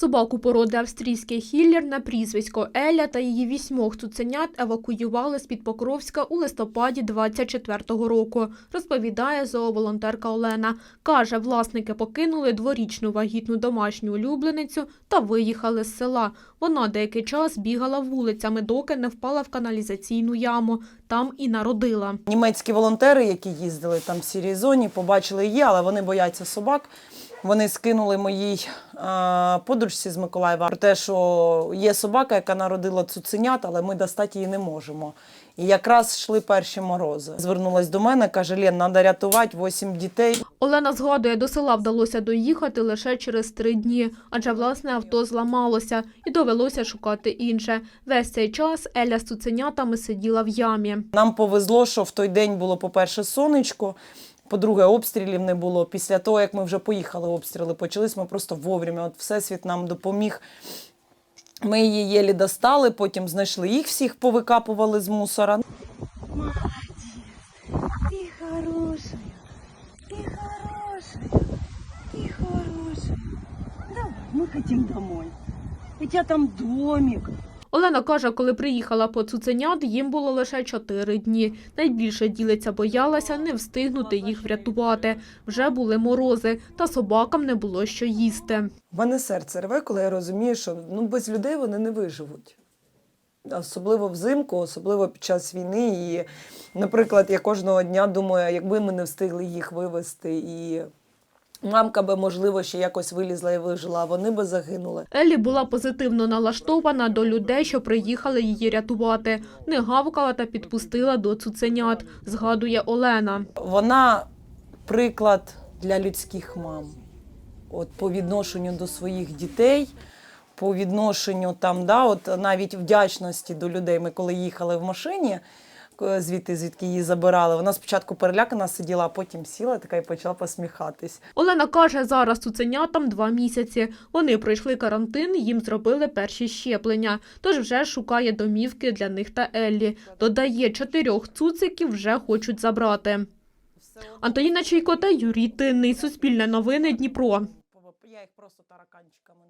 Собаку породи австрійський хіллер на прізвисько Еля та її вісьмох цуценят евакуювали з-під Покровська у листопаді 24-го року, розповідає зооволонтерка Олена. Каже, власники покинули дворічну вагітну домашню улюбленицю та виїхали з села. Вона деякий час бігала вулицями, доки не впала в каналізаційну яму. Там і народила. Німецькі волонтери, які їздили там в сірій зоні, побачили її, але вони бояться собак. Вони скинули моїй е, подружці з Миколаєва про те, що є собака, яка народила цуценят, але ми достати її не можемо. І якраз йшли перші морози. Звернулась до мене, каже: Лен, треба рятувати 8 дітей. Олена згадує, до села вдалося доїхати лише через три дні, адже власне авто зламалося і довелося шукати інше. Весь цей час Еля з цуценятами сиділа в ямі. Нам повезло, що в той день було, по-перше, сонечко. По-друге, обстрілів не було. Після того, як ми вже поїхали, обстріли почались, ми просто вовремя. От Всесвіт нам допоміг. Ми її єлі достали, потім знайшли їх всіх, повикапували з мусора. Ты хорошая, ты хорошая, ты хорошая. Давай, мы хотим домой. У тебя там домик. Олена каже, коли приїхала по цуценят, їм було лише чотири дні. Найбільше ділиця боялася не встигнути їх врятувати. Вже були морози, та собакам не було що їсти. В мене серце рве, коли я розумію, що ну, без людей вони не виживуть. Особливо взимку, особливо під час війни. І, наприклад, я кожного дня думаю, якби ми не встигли їх вивезти, і мамка би, можливо, ще якось вилізла і вижила, вони би загинули. Еллі була позитивно налаштована до людей, що приїхали її рятувати. Не гавкала та підпустила до цуценят, згадує Олена. Вона приклад для людських мам. От по відношенню до своїх дітей, по відношенню там, да, от навіть вдячності до людей. Ми коли їхали в машині, звідти, звідки її забирали, вона спочатку перелякана сиділа, а потім сіла така і почала посміхатись. Олена каже, зараз цуценятам два місяці. Вони пройшли карантин, їм зробили перші щеплення, тож вже шукає домівки для них та Еллі. Додає, чотирьох цуциків вже хочуть забрати. Антоніна Чайко та Юрій Тинний. Суспільне новини Дніпро. Я їх просто тараканчиками